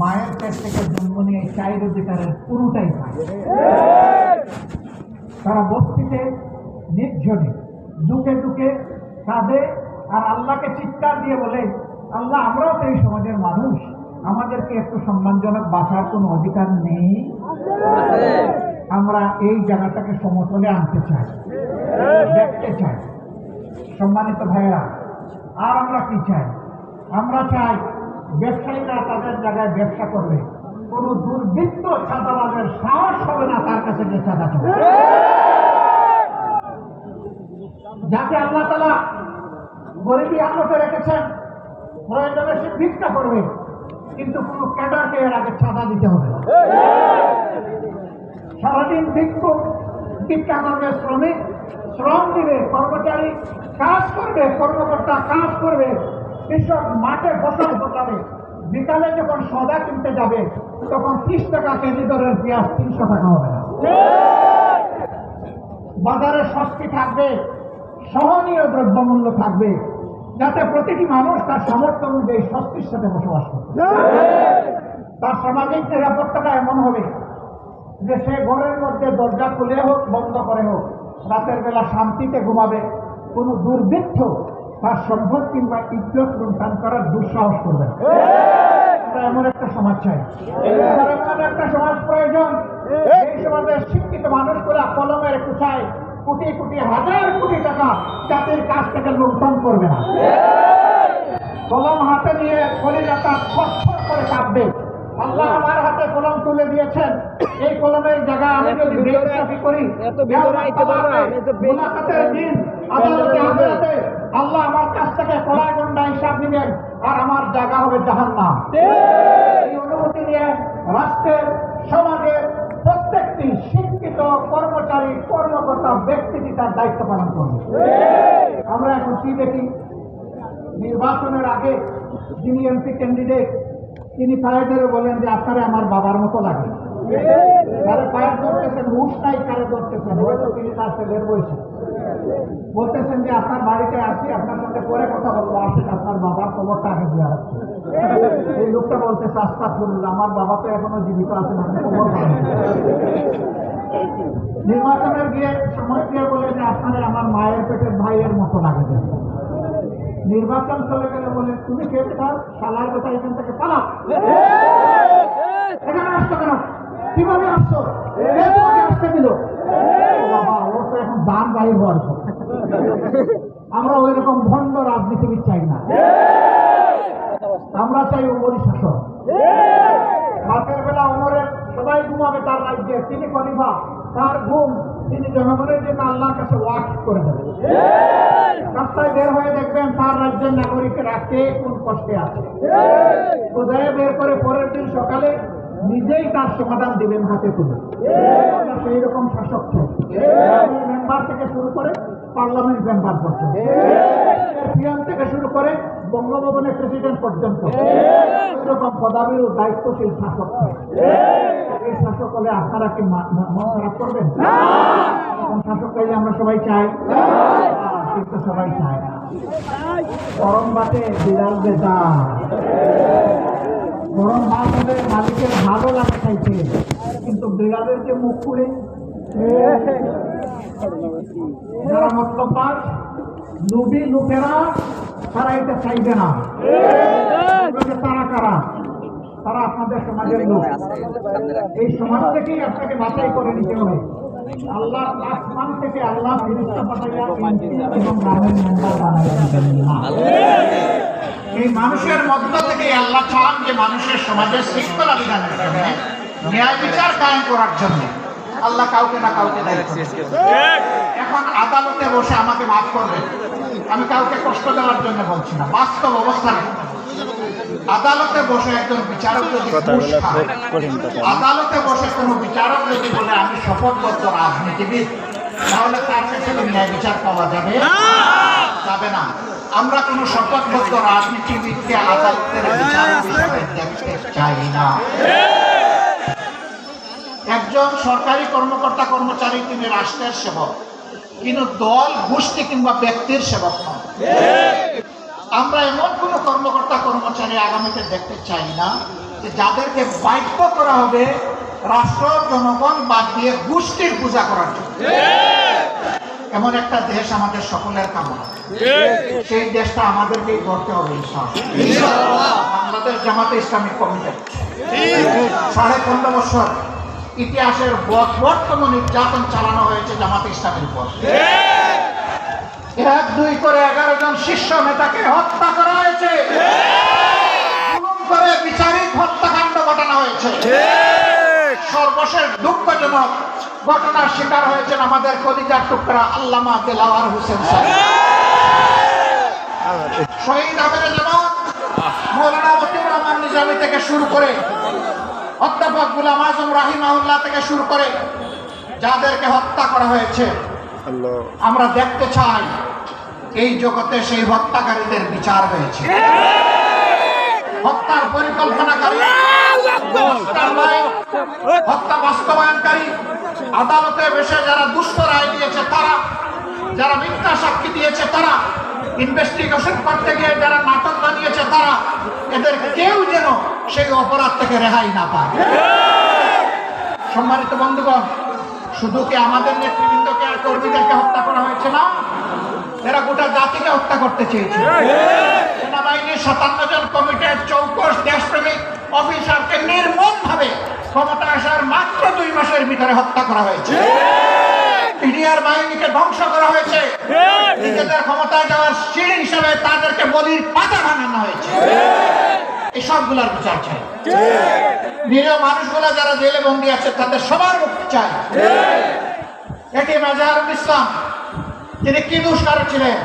মায়ের পেট থেকে জন্ম নিয়ে চাইর অধিকারের পুরোটাই তারা বস্তিতে, নির্জনে, দুকে দুকে কাঁদে আর আল্লাহকে চিৎকার দিয়ে বলে, আল্লাহ, আমরাও তো এই সমাজের মানুষ। আমাদেরকে একটু সম্মানজনক বাঁচার কোনো অধিকার নেই। আমরা এই জায়গাটাকে সমতলে আনতে চাই, দেখতে চাই। সম্মানিত ভাইয়েরা, আর আমরা কি চাই? আমরা চাই ব্যবসায়ীরা তাদের জায়গায় ব্যবসা করবে। কোনো দুর্বৃত্ত চাঁদাবাজের সাহস হবে না তার কাছে যে চাঁদা চাবে। যাকে আল্লাহ তালা গরিবী আলোতে রেখেছেন, প্রয়োজনে সে ভিক্ষা করবে, কিন্তু কোনো ক্যাডারকে এর আগে চাঁদা দিতে হবে সারাদিন ভিক্ষুক ভিক্ষা করবে শ্রমিক, শ্রম দিবে কর্মচারী, কাজ করবে, কর্মকর্তা কাজ করবে কৃষক মাঠে ফসল ফোটাবে বিকালে যখন সদা কিনতে যাবে, তখন ত্রিশ টাকা কেজি দরের পেঁয়াজ তিনশো টাকা হবে না। বাজারে সস্তি থাকবে, সহনীয় দ্রব্যমূল্য থাকবে, যাতে প্রতিটি মানুষ তার সামর্থ্য অনুযায়ী স্বস্তির সাথে বসবাস করবে তার সামাজিক নিরাপত্তাটা এমন হবে যে সে ঘরের মধ্যে দরজা খুলে হোক, বন্ধ করে হোক, রাতের বেলা শান্তিতে ঘুমাবে, কোনো দুর্বৃত্ত তার সম্পদ কিংবা ইজ্জত লুণ্ঠন করার দুঃসাহস করবে না। আমরা এমন একটা সমাজ চাই। এমন একটা সমাজ প্রয়োজন। এই সমাজের শিক্ষিত মানুষ মানুষগুলা কলমের কুচায় কোটি কোটি হাজার কোটি টাকা জাতির কাছ থেকে লুণ্ঠন করবে না। কলম হাতে নিয়ে কলিজাটা থরথর করে কাঁপবে। আল্লাহ আমার হাতে কলম তুলে দিয়েছেন। এই কলমের জায়গা আমি যদি করি আদালতে আদালতে আল্লাহ আমার কাছ থেকে কড়াই গন্ডা হিসাব নেবেন আর আমার জায়গা হবে জাহান্নাম। এই অনুমতি নিয়ে রাষ্ট্রের সমাজের প্রত্যেকটি শিক্ষিত কর্মচারী কর্মকর্তা ব্যক্তিটি তার দায়িত্ব পালন করবে। আমরা এখন কি দেখি? নির্বাচনের আগে যিনি এমপি ক্যান্ডিডেট তিনি পায়ে ধরে বলেন যে আপনারা আমার বাবার মতো লাগে। কারে পায়ে ধরতেছেন হুশ নাই কারে ধরতেছেন হয়তো তিনি তার ছেলের বয়সে। বলতেছেন যে আপনার বাড়িতে আসি আপনার সাথে পরে কথা বলব। আসেন আপনার বাবার খবরটা আগে দেওয়া হচ্ছে। এই লোকটা বলতেছে আস্তাক করুন আমার বাবা তো এখনও জীবিত আছেন আপনি খবর নির্বাচনের গিয়ে সময় দিয়ে বলে যে আপনারা আমার মায়ের পেটের ভাইয়ের মতো লাগে। নির্বাচন চলে গেলে বলে তুমি কে বেটা? শালার বেটা এখান থেকে পালা এখানে আসছো কেন? কীভাবে আসছো? আসতে দিল? এখন দান বাহির হওয়ার পর। আমরা ওই রকম ভণ্ড রাজনীতিবিদ চাই না। আমরা চাই ওমরি শাসক। রাতের বেলা ওমরের সবাই ঘুমাবে তার রাজ্যে তিনি খলিফা, তার ঘুম। তিনি জনগণের জন্য আল্লাহর কাছে ওয়াক করে দেবেন রাস্তায় বের হয়ে দেখবেন তার রাজ্যের নাগরিকেরা কে কোন কষ্টে আছে। কোথায় বের করে পরের দিন সকালে নিজেই তার সমাধান দিবেন হাতে তুলে। সেই রকম শাসক মেম্বার থেকে শুরু করে পার্লামেন্ট মেম্বার পর্যন্ত। থেকে শুরু করে বঙ্গভবনের প্রেসিডেন্ট পর্যন্ত। এরকম পদাবির ও দায়িত্বশীল শাসক এই শাসক হলে আপনারা কি মন খারাপ করবেন? এরকম শাসক চাইলে আমরা সবাই চাই। কিন্তু সবাই চায় না। গরম বাতে বিড়াল বেজা গরম ভাত হলে মালিকের ভালো লাগে খাইতে কিন্তু যে মুখ পুড়ে যারা মতলবাস লুবি তারা এটা চাইবে না। তারা কারা? তারা আপনাদের সমাজের লোক। এই সমাজ থেকেই আপনাকে বাছাই করে নিতে হবে। আল্লাহ থেকে আল্লাহ এবং। এই মানুষের মধ্য থেকে আল্লাহ চান যে মানুষের সমাজের শৃঙ্খলা বিধানের জন্য ন্যায় বিচার কায়েম করার জন্য। আল্লাহ কাউকে না কাউকে এখন আদালতে বসে আমাকে মাফ করবে। আমি কাউকে কষ্ট দেওয়ার জন্য বলছি না বাস্তব অবস্থা আদালতে বসে একজন বিচারক যদি আদালতে বসে কোনো বিচারক যদি বলে আমি শপথবদ্ধ রাজনীতিবিদ তাহলে তার কাছে ন্যায় বিচার পাওয়া যাবে। যাবে না। আমরা কোনো শপথবদ্ধ রাজনীতিবিদকে আদালতের চাই না। একজন সরকারি কর্মকর্তা কর্মচারী তিনি রাষ্ট্রের সেবক, কিন্তু দল, গোষ্ঠী কিংবা ব্যক্তির সেবক নন। আমরা এমন কোনো কর্মকর্তা কর্মচারী আগামীতে দেখতে চাই না যে যাদেরকে বাধ্য করা হবে রাষ্ট্র, জনগণ বাদ দিয়ে গোষ্ঠীর পূজা করার জন্য। এমন একটা দেশ আমাদের সকলের কামনা। সেই দেশটা আমাদেরকেই গড়তে হবে বাংলাদেশ জামাতে ইসলামিক কমিটি। সাড়ে পনেরো বছর ইতিহাসের বর্তম নির্যাতন চালানো হয়েছে জামাতে ইসলামের উপর। এক দুই করে এগারো জন শীর্ষ নেতাকে হত্যা করা হয়েছে। করে বিচারিক হত্যাকাণ্ড ঘটানো হয়েছে। সর্বশেষ দুঃখজনক ঘটনার শিকার হয়েছেন আমাদের কলিজার টুকরা আল্লামা দেলাওয়ার হোসেন শহীদ আমিরে জামাত মৌলানা মতিউর রহমান নিজামী থেকে শুরু করে অধ্যাপক গুলাম আজম রাহিমাউল্লাহ থেকে শুরু করে যাদেরকে হত্যা করা হয়েছে আমরা দেখতে চাই এই জগতে সেই হত্যাকারীদের বিচার হয়েছে। হত্যার পরিকল্পনাকারী হত্যা বাস্তবায়নকারী আদালতে বসে যারা দুষ্ট রায় দিয়েছে তারা, যারা মিথ্যা সাক্ষী দিয়েছে তারা ইনভেস্টিগেশন করতে গিয়ে যারা নাটক বানিয়েছে তারা, এদের কেউ যেন সেই অপরাধ থেকে রেহাই না পায়। সম্মানিত বন্ধুগণ, শুধু কি আমাদের নেতৃবৃন্দকে আর কর্মীদেরকে হত্যা করা হয়েছে না? এরা গোটা জাতিকে হত্যা করতে চেয়েছে। সেনাবাহিনীর সাতান্ন জন কমিটির চৌকস দেশপ্রেমিক অফিসারকে নির্মম ভাবে ক্ষমতা আসার মাত্র দুই মাসের ভিতরে হত্যা করা হয়েছে। পিডিআর বাহিনীকে ধ্বংস করা হয়েছে। নিজেদের ক্ষমতায় যাওয়ার সিঁড়ি হিসাবে তাদেরকে বলির পাতা বানানো হয়েছে। এই সবগুলার বিচার চাই। নিরীহ মানুষগুলো যারা জেলে বন্দী আছে তাদের সবার মুক্তি চাই। এটি মেজাহারুল ইসলাম তিনি কি দুষ্কার ছিলেন?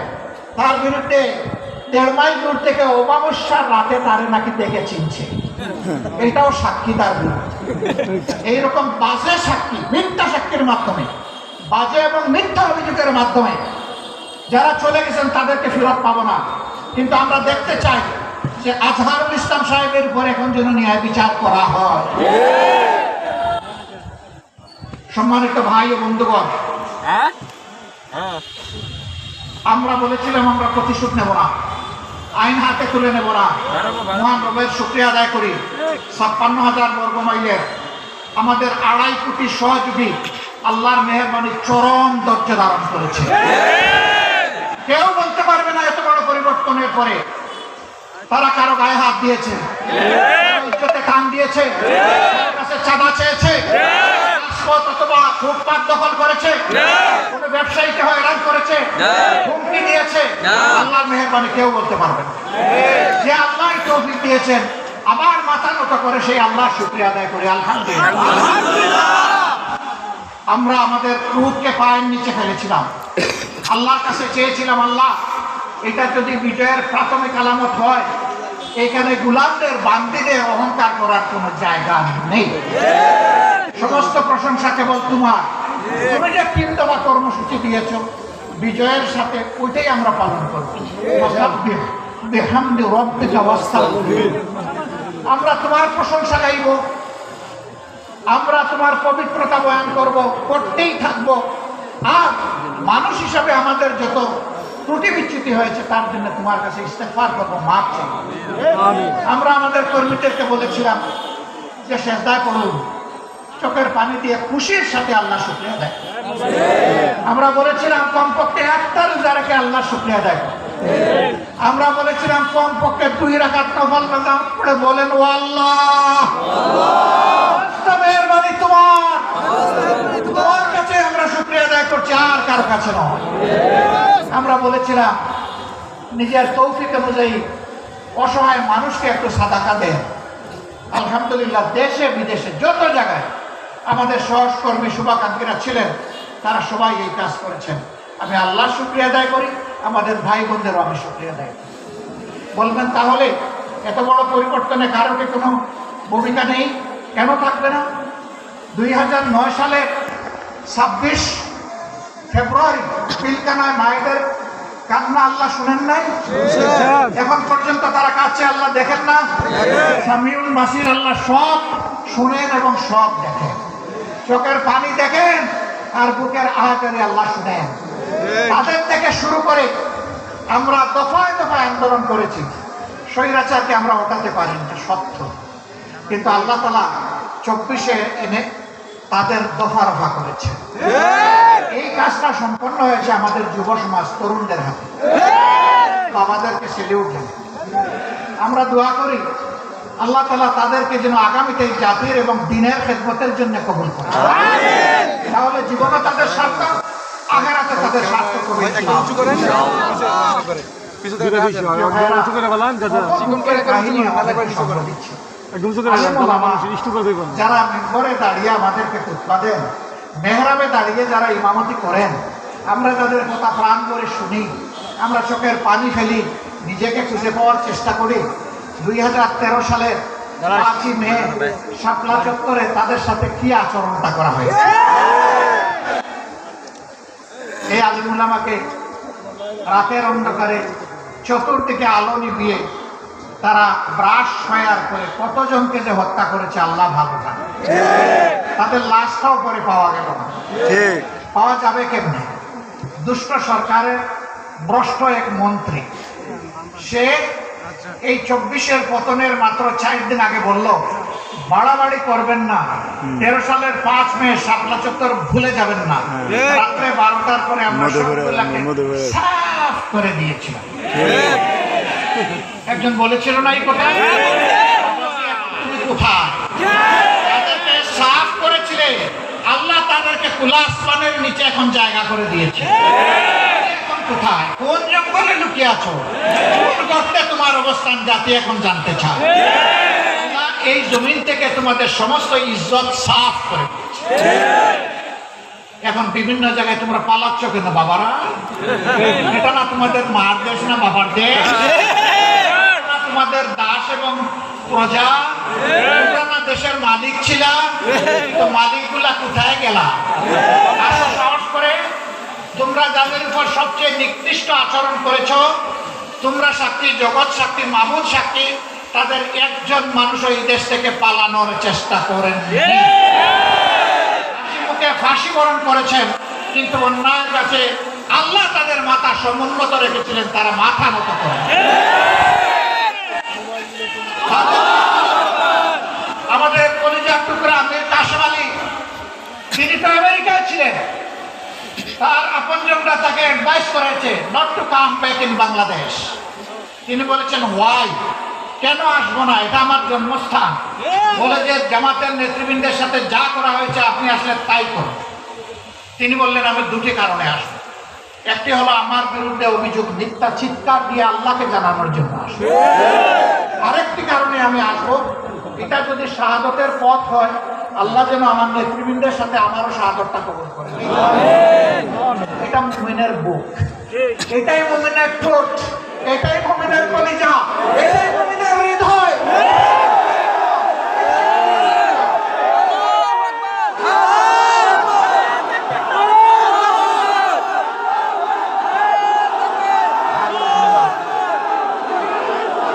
তার বিরুদ্ধে দেড় মাইল দূর থেকে অমাবস্যার রাতে তারে নাকি দেখে চিনছে। এটাও সাক্ষী তার এইরকম বাজে সাক্ষী, মিথ্যা সাক্ষীর মাধ্যমে, বাজে এবং মিথ্যা অভিযোগের মাধ্যমে যারা চলে গেছেন তাদেরকে ফেরত পাবো না। কিন্তু আমরা দেখতে চাই যে আজহারুল ইসলাম সাহেবের উপর এখন যেন ন্যায় বিচার করা হয়। সম্মানিত ভাই ও বন্ধুগণ আমরা বলেছিলাম, আমরা প্রতিশোধ নেব না। আইন হাতে তুলে নেব না। মহান রবের শুক্রিয়া আদায় করি। ছাপ্পান্ন হাজার বর্গ মাইলের আমাদের আড়াই কোটি সহযোগী আল্লাহর মেহরবানি চরম ধৈর্য ধারণ করেছে। কেউ বলতে পারবে না এত বড় পরিবর্তনের পরে। তারা কারও গায়ে হাত দিয়েছে। কান দিয়েছে। কাছে চাঁদা চেয়েছে। রাজপথ অথবা ফুটপাত দখল করেছে? কোনো ব্যবসায়ীকে হয়রান করেছে? হুমকি দিয়েছে? আল্লাহর মেহরবানি কেউ বলতে পারবে না। যে আল্লাহ তৌফিক দিয়েছেন আবার মাথা নত করে সেই আল্লাহর শুক্রিয়া আদায় করি। আলহামদুলিল্লাহ। আমরা আমাদের ক্রুদকে পায়ের নিচে ফেলেছিলাম। আল্লাহর কাছে চেয়েছিলাম আল্লাহ এটা যদি বিজয়ের প্রাথমিক আলামত হয় এখানে গুলামদের বান্দিদের অহংকার করার কোনো জায়গা নেই। সমস্ত প্রশংসা কেবল তোমার। তুমি যে তিন দফা কর্মসূচি দিয়েছ বিজয়ের সাথে ওইটাই আমরা পালন করব। বিহামদি রাব্বিকা ওয়াস্তাগফির। আমরা তোমার প্রশংসা গাইব আমরা তোমার পবিত্রতা বয়ান করব করতেই থাকব। আর মানুষ হিসাবে আমাদের যত ত্রুটি বিচ্যুতি হয়েছে তার জন্য তোমার কাছে ইস্তেফার করব মাপ আমরা আমাদের কর্মীদেরকে বলেছিলাম যে শেষদায় পড়ুন। চোখের পানি দিয়ে খুশির সাথে আল্লাহ শুক্রিয়া দেয় আমরা বলেছিলাম, কমপক্ষে একটা রোজারাকে আল্লাহ শুক্রিয়া দেয় আমরা বলেছিলাম, কমপক্ষে দুই রাখাত নামাজ পড়ে বলেন, ও আল্লাহ মেহরবানি তোমার। তোমার কাছে আমরা শুক্রিয়া আদায় করছি, আর কারও কাছে নয়। আমরা বলেছিলাম, নিজের তৌফিক অনুযায়ী অসহায় মানুষকে একটু সাদাকা দেন। আলহামদুলিল্লাহ, দেশে বিদেশে যত জায়গায় আমাদের সহকর্মী শুভাকাঙ্ক্ষীরা ছিলেন, তারা সবাই এই কাজ করেছেন। আমি আল্লাহর শুক্রিয়া আদায় করি, আমাদের ভাই বোনদেরও আমি শুক্রিয়া আদায় করি। বলবেন তাহলে, এত বড় পরিবর্তনে কারও কি কোনো ভূমিকা নেই? কেন থাকবে না? দুই হাজার নয় সালের ছাব্বিশ ফেব্রুয়ারি, পিলকানায় মায়েদের কান্না আল্লাহ শুনেন নাই? এখন পর্যন্ত তারা কাছে আল্লাহ দেখেন না। সামিউল মাসির আল্লাহ সব শুনেন এবং সব দেখেন। চোখের পানি দেখেন আর বুকের আহাকারে আল্লাহ শুনেন তাদের থেকে শুরু করে আমরা দফায় দফায় আন্দোলন করেছি। স্বৈরাচারকে আমরা ওঠাতে পারি না সত্য। কিন্তু আল্লাহ তালা চব্বিশে এনে তাদের দফা রফা করেছে এই। কাজটা সম্পন্ন হয়েছে আমাদের যুব সমাজ তরুণদের হাতে। সেলিউট জানাই। আমরা দোয়া করি আল্লাহ তালা তাদেরকে যেন আগামীতে এই জাতির এবং দিনের খেদমতের জন্য কবুল করে। তাহলে জীবনে তাদের স্বার্থ আগারাতে তাদের যারা মেম্বরে দাঁড়িয়ে আমাদেরকে খুতবা দেন মেহরাবে দাঁড়িয়ে যারা ইমামতি করেন আমরা তাদের কথা প্রাণ করে শুনি আমরা চোখের পানি ফেলি নিজেকে খুঁজে পাওয়ার চেষ্টা করি দুই হাজার তেরো সালের পাঁচই মে শাপলা চত্বরে তাদের সাথে কি আচরণটা করা হয়েছে? এই আলিমুল্লামাকে রাতের অন্ধকারে চতুর্দিকে আলো নিভিয়ে তারা ব্রাশ ফায়ার করে কতজনকে যে হত্যা করেছে আল্লাহ ভালো জানে। তাদের লাশটাও পরে পাওয়া গেল না। পাওয়া যাবে কেমনে? দুষ্ট সরকারের ভ্রষ্ট এক মন্ত্রী সে এই চব্বিশের পতনের মাত্র চার দিন আগে বলল বাড়াবাড়ি করবেন না। তেরো সালের পাঁচ মে শাপলা চত্বর ভুলে যাবেন না। রাত্রে বারোটার পরে আমরা সাফ করে দিয়েছিলাম। একজন বলেছিল না এই কথা কোথায় সাফ করেছিলে। আল্লাহ তাদেরকে কুলা আসমানের নিচে এখন জায়গা করে দিয়েছে। এখন কোথায়? কোন জঙ্গলে লুকিয়ে আছো? কোন গর্তে তোমার অবস্থান জাতি এখন জানতে চায়? এই জমিন থেকে তোমাদের সমস্ত ইজ্জত সাফ করে এখন বিভিন্ন জায়গায় তোমরা পালাচ্ছ কেন বাবারা? এটা না তোমাদের মার দেশ না বাবার দেশ? তোমাদের দাস এবং প্রজা? তোমরা না দেশের মালিক ছিলা? তো মালিকগুলা কোথায় গেলা? সাহস করে। তোমরা যাদের উপর সবচেয়ে নিকৃষ্ট আচরণ করেছ তোমরা সাক্ষী জগৎ সাক্ষী মামুদ সাক্ষী তাদের একজন মানুষ এই দেশ থেকে পালানোর চেষ্টা করেন মুখে ফাঁসি বরণ করেছেন কিন্তু অন্যায়ের কাছে আল্লাহ তাদের মাথা সমুন্নত রেখেছিলেন তারা মাথা মতো করেন। আমাদের কলিজার টুকরা আমির আলী তিনি তো আমেরিকায় ছিলেন। তার আপনজনরা তাকে অ্যাডভাইস করেছে not to come back in Bangladesh তিনি বলেছেন ওয়াই কেন আসব না? এটা আমার জন্মস্থান। বলে যে জামাতের নেতৃবৃন্দের সাথে যা করা হয়েছে, আপনি আসলে তাই করুন। তিনি বললেন, আমি দুটি কারণে আসব। একটি হলো, আমার বিরুদ্ধে অভিযোগ মিথ্যা চিৎকার দিয়ে আল্লাহকে জানানোর জন্য আসব। আরেকটি কারণে আমি আসব এটা যদি শাহাদতের পথ হয়, আল্লাহ যেন আমার নেতৃবৃন্দের সাথে আমারও শাহাদতটা কবল করে। এটা মুমিনের বুক। এটাই মুমিনের ঠোঁট। এটাই মুমিনের কলিজা এটাই মুমিনের হৃদয়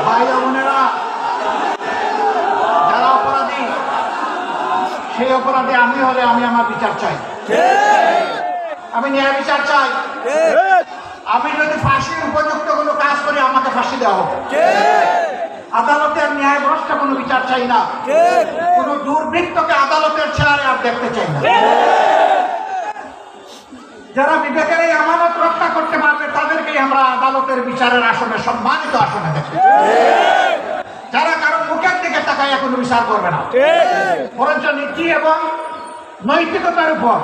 ভাই ও বোনেরা যারা অপরাধী সেই অপরাধে আমি হলে আমি আমার বিচার চাই। আমি ন্যায় বিচার চাই। আমি যদি ফাঁসির উপযুক্ত কোনো কাজ করি, আমাকে ফাঁসি দেওয়া হোক আদালতের ন্যায় ভ্রষ্ট কোনো বিচার চাই না। কোন দুর্বৃত্তকে আদালতের চেয়ারে আর দেখতে চাই না। যারা বিবেকের এই আমানত রক্ষা করতে পারবে, তাদেরকেই আমরা আদালতের বিচারের আসনে, সম্মানিত আসনে চাই। যারা কারও মুখের দিকে তাকাইয়া কোনো বিচার করবে না। বরঞ্চ নীতি এবং নৈতিকতার উপর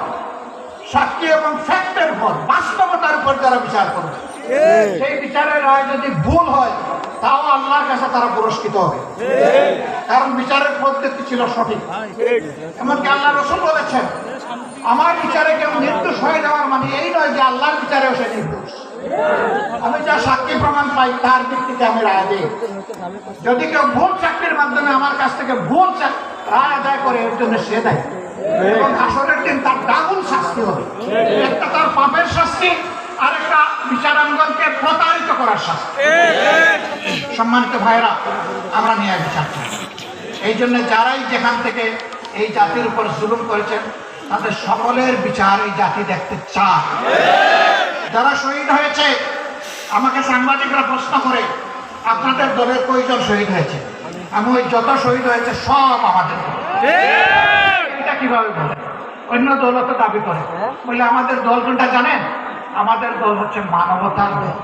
সাক্ষী এবং ফ্যাক্টের উপর বাস্তবতার উপর যারা বিচার করবে। সেই বিচারের রায় যদি ভুল হয় তাও আল্লাহর কাছে তারা পুরস্কৃত হবে। কারণ বিচারের পদ্ধতি ছিল সঠিক। এমনকি আল্লাহ রসুল বলেছেন আমার বিচারে কেউ নির্দোষ হয়ে যাওয়ার মানে এই নয় যে আল্লাহর বিচারেও সে নির্দোষ। আমি যা সাক্ষী প্রমাণ পাই তার ভিত্তিতে আমি রায় দিই। যদি কেউ ভুল চাকরির মাধ্যমে আমার কাছ থেকে ভুল রায় আদায় করে এর জন্য সে দেয়। এবং আসরের দিন তার ডাবল শাস্তি হবে। একটা তার পাপের শাস্তি আর একটা বিচারাঙ্গনকে প্রতারিত করার শাস্তি। সম্মানিত ভাইরা আমরা বিচার এই জন্য যারাই যেখান থেকে এই জাতির উপর জুলুম করেছেন, তাদের সকলের বিচার এই জাতি দেখতে চায়। যারা শহীদ হয়েছে, আমাকে সাংবাদিকরা প্রশ্ন করে, আপনাদের দলের কয়জন শহীদ হয়েছে? আমি ওই যত শহীদ হয়েছে, সব আমাদের। এটা কীভাবে বলে? অন্য দলও তো দাবি করে। বলে আমাদের দল কোনটা জানেন? আমাদের দল হচ্ছে মানবতার দল।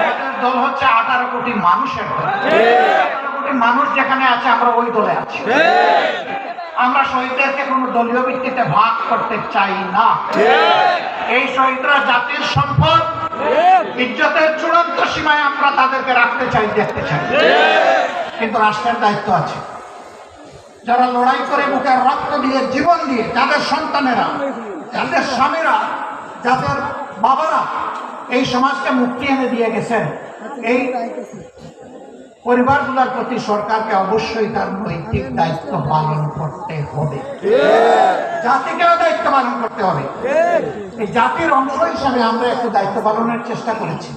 আমাদের দল হচ্ছে আঠারো কোটি মানুষের দল। কোটি মানুষ যেখানে আছে আমরা ওই দলে আছি। আমরা শহীদদেরকে কোনো দলীয় ভিত্তিতে ভাগ করতে চাই না। এই শহীদরা জাতির সম্পদ ইজ্জতের চূড়ান্ত সীমায় আমরা তাদেরকে রাখতে চাই দেখতে চাই। কিন্তু রাষ্ট্রের দায়িত্ব আছে। যারা লড়াই করে বুকের রক্ত দিয়ে জীবন দিয়ে, যাদের সন্তানেরা, যাদের স্বামীরা, যাদের বাবারা এই সমাজকে মুক্তি এনে দিয়ে গেছেন, এই পরিবারগুলোর প্রতি সরকারকে অবশ্যই তার নৈতিক দায়িত্ব পালন করতে হবে। জাতিকেও দায়িত্ব পালন করতে হবে। এই জাতির অংশ হিসাবে আমরা একটু দায়িত্ব পালনের চেষ্টা করেছি।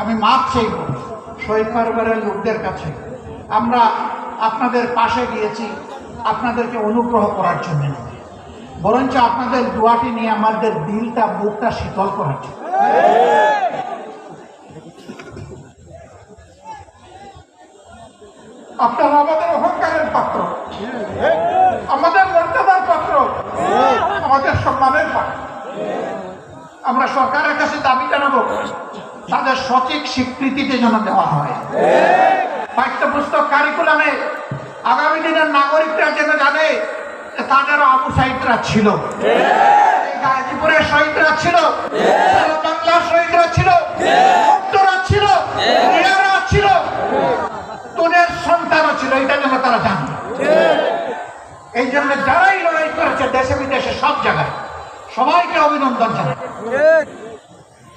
আমি মাপ চাইব, শহীদ লোকদের কাছে। আমরা আপনাদের পাশে গিয়েছি আপনাদেরকে অনুগ্রহ করার জন্য। নয়। বরঞ্চ আপনাদের দোয়াটি নিয়ে আমাদের দিলটা, বুকটা শীতল করার জন্য। আপনারা আমাদের অহংকারের পাত্র। আমাদের মর্যাদার পাত্র। আমাদের সম্মানের পাত্র। আমরা সরকারের কাছে দাবি জানাব, তাদের সঠিক স্বীকৃতিতে যেন দেওয়া হয়। পাঠ্যপুস্তক কারিকুলামে আগামী দিনের নাগরিকরা যেন জানে তাদেরও আবু সাহিদরা ছিল। গাজীপুরের শহীদরা ছিল। বাংলার শহীদরা ছিল। ভক্তরা ছিল। মেয়েরা ছিল। তোদের সন্তানও ছিল এটা যেন তারা জানে। এই জন্য যারাই লড়াই করেছে দেশে বিদেশে সব জায়গায় সবাইকে অভিনন্দন জানাই।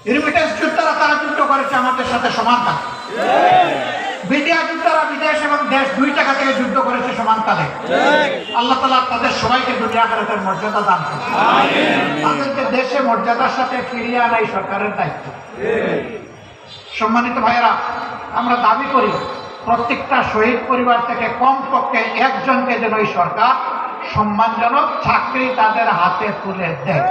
রিমিটেন্স যোদ্ধারা তারা যুদ্ধ করেছে আমাদের সাথে সমান তালে বিডিয়া যোদ্ধারা বিদেশ এবং দেশ দুই টাকা থেকে যুদ্ধ করেছে আল্লাহ তালা তাদের সবাইকে দুনিয়া মর্যাদা দান করেছে তাদেরকে দেশে মর্যাদার সাথে ফিরিয়ে আনাই সরকারের দায়িত্ব। সম্মানিত ভাইয়েরা আমরা দাবি করি প্রত্যেকটা শহীদ পরিবার থেকে কমপক্ষে একজনকে যেন এই সরকার সম্মানজনক চাকরি তাদের হাতে তুলে দেয়।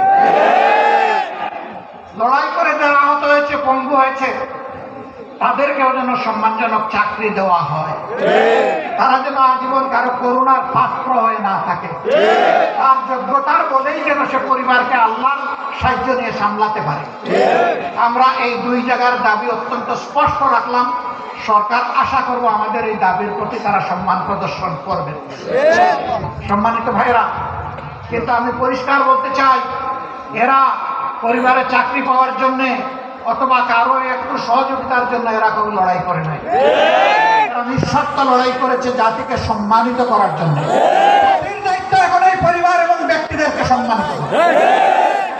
লড়াই করে যারা আহত হয়েছে পঙ্গু হয়েছে তাদেরকেও যেন সম্মানজনক চাকরি দেওয়া হয়। তারা যেন আজীবন কারও করুণার পাত্র হয়ে না থাকে। তার যোগ্যতার বলেই যেন সে পরিবারকে আল্লাহর সাহায্য নিয়ে সামলাতে পারে। আমরা এই দুই জায়গার দাবি অত্যন্ত স্পষ্ট রাখলাম। সরকার আশা করব আমাদের এই দাবির প্রতি তারা সম্মান প্রদর্শন করবে। সম্মানিত ভাইরা কিন্তু আমি পরিষ্কার বলতে চাই, এরা পরিবারে চাকরি পাওয়ার জন্য অথবা কারও একটু সহযোগিতার জন্য এরা কোনো লড়াই করে নাই। নিঃস্বার্থ লড়াই করেছে জাতিকে সম্মানিত করার জন্য। দায়িত্ব পরিবার এবং ব্যক্তিদেরকে সম্মানিত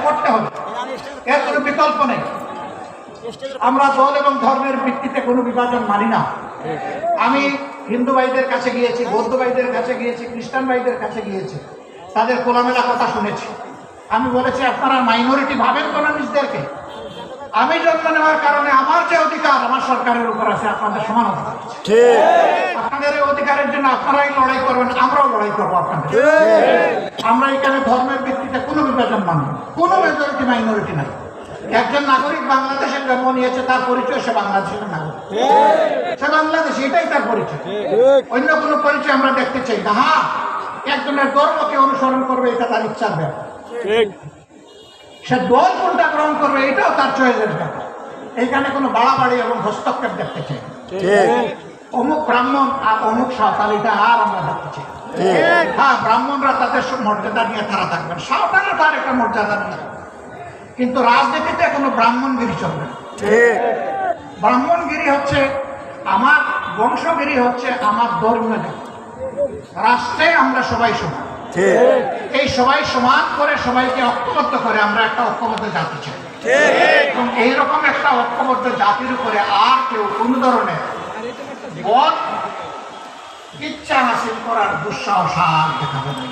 করতে হবে। এর কোনো বিকল্প নেই। আমরা দল এবং ধর্মের ভিত্তিতে কোনো বিভাজন মানি না। আমি হিন্দু ভাইদের কাছে গিয়েছি, বৌদ্ধ ভাইদের কাছে গিয়েছি, খ্রিস্টান ভাইদের কাছে গিয়েছি। তাদের খোলামেলা কথা শুনেছি। আমি বলেছি, আপনারা মাইনরিটি ভাবেন কোনো নিজদেরকে? আমি জন্ম নেওয়ার কারণে আমার যে অধিকার আমার সরকারের উপর আছে আপনাদের সমান আপনাদের এই অধিকারের জন্য আপনারাই লড়াই করবেন আমরাও লড়াই করব আপনাদের। আমরা এখানে ধর্মের ভিত্তিতে কোনো বিভাজন মানব কোনো মেজরিটি মাইনরিটি নাই। একজন নাগরিক বাংলাদেশের জন্ম নিয়েছে তার পরিচয় সে বাংলাদেশের নাগরিক। সে বাংলাদেশ এটাই তার পরিচয়। অন্য কোনো পরিচয় আমরা দেখতে চাই না। হ্যাঁ একজনের ধর্মকে অনুসরণ করবে এটা তার ইচ্ছার ব্যাপার। সে দল কোনটা গ্রহণ করবে এটাও তার চয়েসের ব্যাপার। এখানে কোনো বাড়াবাড়ি এবং হস্তক্ষেপ দেখতে চাই অমুক ব্রাহ্মণ আর অমুক সাঁওতাল এটা আর আমরা দেখতে চাই হ্যাঁ ব্রাহ্মণরা তাদের মর্যাদা নিয়ে তারা থাকবেন। সাঁওতালও তার একটা মর্যাদা নিয়ে। কিন্তু রাজনীতিতে কোনো ব্রাহ্মণগিরি চলবে না। ব্রাহ্মণগিরি হচ্ছে আমার বংশগিরি হচ্ছে আমার ধর্মীয়। রাষ্ট্রে আমরা সবাই সমান। এই সবাই সমান করে সবাইকে ঐক্যবদ্ধ করে আমরা একটা ঐক্যবদ্ধ জাতি চাই। এবং এইরকম একটা ঐক্যবদ্ধ জাতির উপরে আর কেউ কোন ধরনের বধ ইচ্ছা হাসিল করার দুঃসাহস আর দেখাবে না।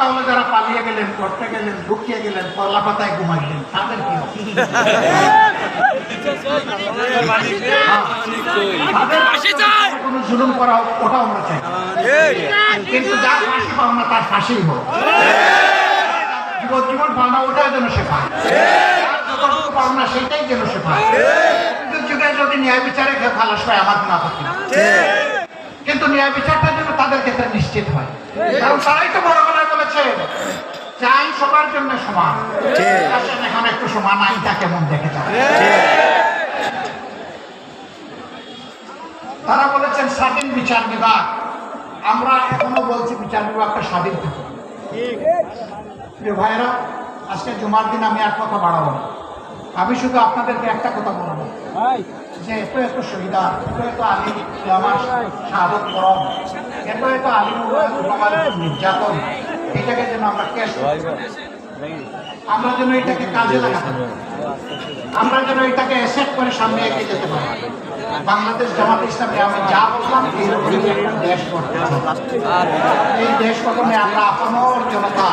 কথা হলো যারা পালিয়ে গেলেন করতে গেলেন লুকিয়ে গেলেন পাতায় ঘুমাইলেন তাদের কি? হ্যাঁ। কোনো জুলুম করা ওটাও আমরা চাই। কিন্তু যার ফাঁসি পাও না তার ফাঁসি হোক। জীবন জীবন পাও না ওটা যেন সে পায়। সেটাই যেন সে পায়। যুগে যদি ন্যায় বিচারে খালাস পায় আমার আপত্তি নেই। কিন্তু ন্যায় বিচারটা যেন তাদের ক্ষেত্রে নিশ্চিত হয়। কারণ তারাই তো বড় বলেছে যে আইন সবার জন্য সমান। এখন একটু সমান আইনটা কেমন দেখে যাবে তারা বলেছেন স্বাধীন বিচার বিভাগ। আমরা এখনও বলছি বিচার বিভাগটা স্বাধীন থাকে প্রিয় ভাইরা আজকে জুমার দিন আমি এক কথা বাড়াবো না। আমি শুধু আপনাদেরকে একটা কথা বলব। যে এত এত সুবিধা এত এত আলিম আমার শাহাদত করম এত এত আলিম নির্যাতন এটাকে যেন আমরা আমরা যেন এটাকে কাজে লাগাতে আমরা যেন এটাকে অ্যাসেট করে সামনে এগিয়ে যেতে পারি। বাংলাদেশ জামাত ইসলামে আমি যা বললাম এইরকমই একটা দেশ করতে এই দেশ গঠনে আমরা আপামর জনতা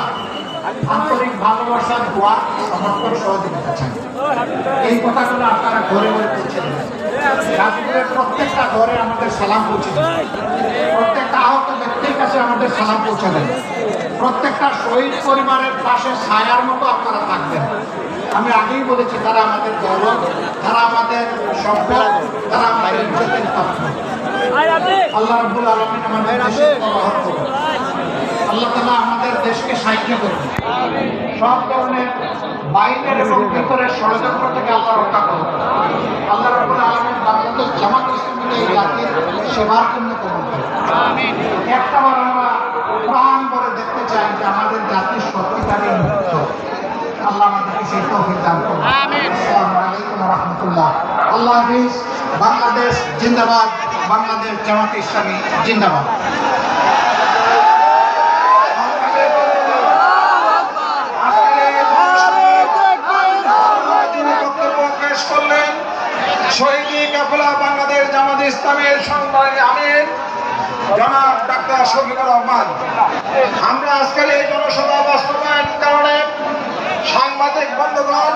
আন্তরিক ভালোবাসার দোয়া সমর্থন সহযোগিতা চাই। এই কথাগুলো আপনারা ঘরে ঘরে পৌঁছে দেবেন গাজীপুরের প্রত্যেকটা ঘরে আমাদের সালাম পৌঁছে প্রত্যেকটা আহত ব্যক্তির কাছে আমাদের সালাম পৌঁছে দেন প্রত্যেকটা শহীদ পরিবারের পাশে ছায়ার মতো আপনারা থাকবেন। আমি আগেই বলেছি, তারা আমাদের গৌরব, তারা আমাদের সম্পদ, তারা আমাদের আল্লাহ রাব্বুল আলামিন আমাদের আল্লাহ তাআলা আমাদের দেশকে সাহায্য করুন। সব ধরনের বাইরের এবং ভিতরের ষড়যন্ত্র থেকে আল্লাহ রক্ষা করুন। আল্লাহ রাব্বুল আলামিন বাংলাদেশ জামাত ইসলামীকে এই জাতির সেবার জন্য করুন। একটা চাই যে আমাদের জাতির সত্যিকারের মুক্ত। আল্লাহ আমাদেরকে সেই তৌফিক দান করুন। আসসালামু আলাইকুম ওয়া রাহমাতুল্লাহ। আল্লাহ হাফিজ বাংলাদেশ জিন্দাবাদ বাংলাদেশ জামাত ইসলামী জিন্দাবাদ। শহীদি কাফেলা বাংলাদেশ জামাত ইসলামের সংগ্রামী আমির জনাব ডাক্তার শফিকুর রহমান। আমরা আজকের এই জনসভা বাস্তবায়ন কারণে সাংবাদিক বন্ধুগণ,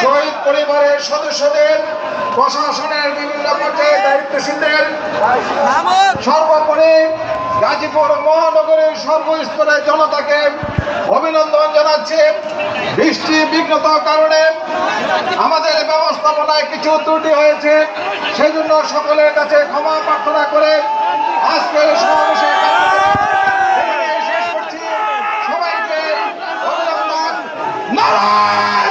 শহীদ পরিবারের সদস্যদের, প্রশাসনের বিভিন্ন পর্যায়ে দায়িত্বশীলদের, সর্বোপরি গাজীপুর মহানগরের সর্বস্তরের জনতাকে অভিনন্দন জানাচ্ছে। বৃষ্টি বিঘ্নতার কারণে আমাদের ব্যবস্থাপনায় কিছু ত্রুটি হয়েছে সেই জন্য সকলের কাছে ক্ষমা প্রার্থনা করে আজকের সমাবেশে ¡Vamos!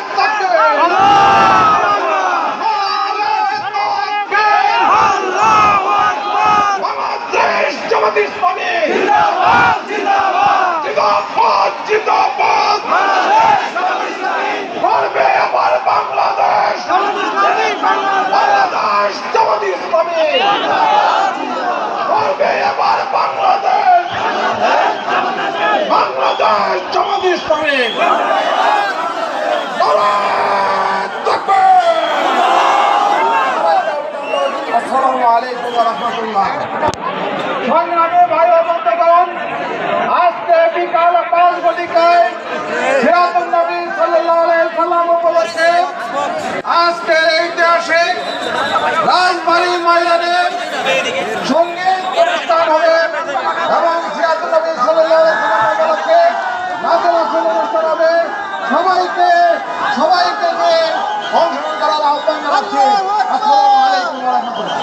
বাংলাদেশ জামাত ইসলামী! আসসালামু আলাইকুম রাহমাতুল্লাহ সংগ্রামী ভাই বন্ধুগণ, আজকে নবী সাল্লাল্লাহু আলাইহি সাল্লাম উপলক্ষে আজকের ঐতিহাসিক রাজবাড়ি ময়দানে আসর অনুষ্ঠান হবে সবাইকে সবাইকে নিয়ে অংশগ্রহণ করার আহ্বান জানাচ্ছি। আসসালামু আলাইকুম রাহমাতুল্লাহ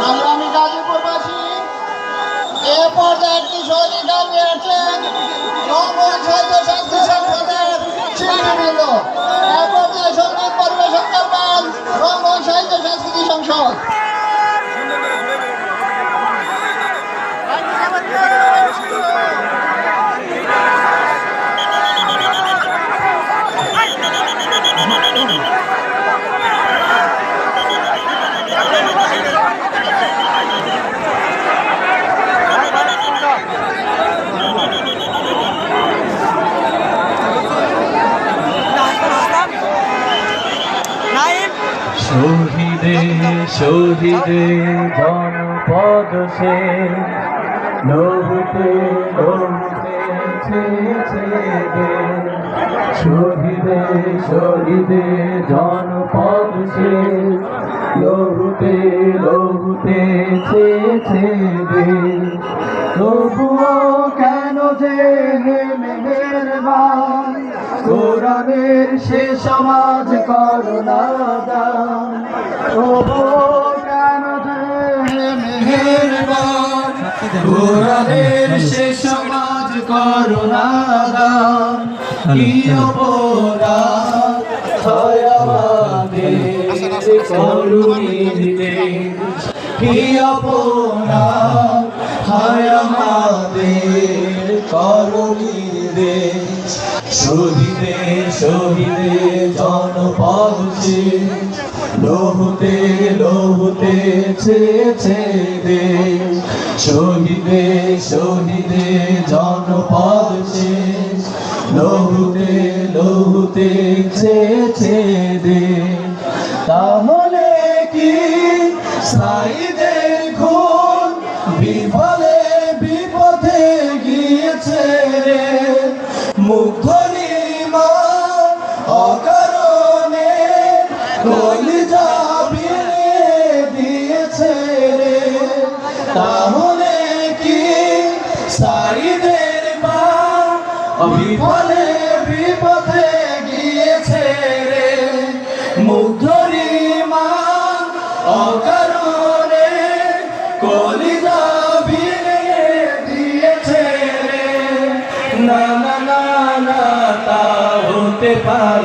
সংগ্রামী গাজীপুরবাসী, এ পর্যায়ে একটি সাহিত্য সংস্কৃতি সংসদ। শহীদে শহীদে জনপদ সে ছে ছে গে শহীদে শহীদে জনপদ সে লহুতে লহুতে ছেছে দে তবুও কেন যে হে মেহেরবান কোরআনের সে সমাজ করুণা দান তবুও কেন মেহেরবান? কোরআনের সে সমাজ করুণা দান কি অপরাধ হয় আমাদের করুণীর দেশ কি অপরাধ হয় আমাদের করুণীর দেশ শহীদে শহীদে জনপদ লোহতে লোহতে ছেছে দেশ শহীদে শহীদে জনপদ লহুতে লহুতে ছেছে দেশ তাহলে কি সাইদের pare.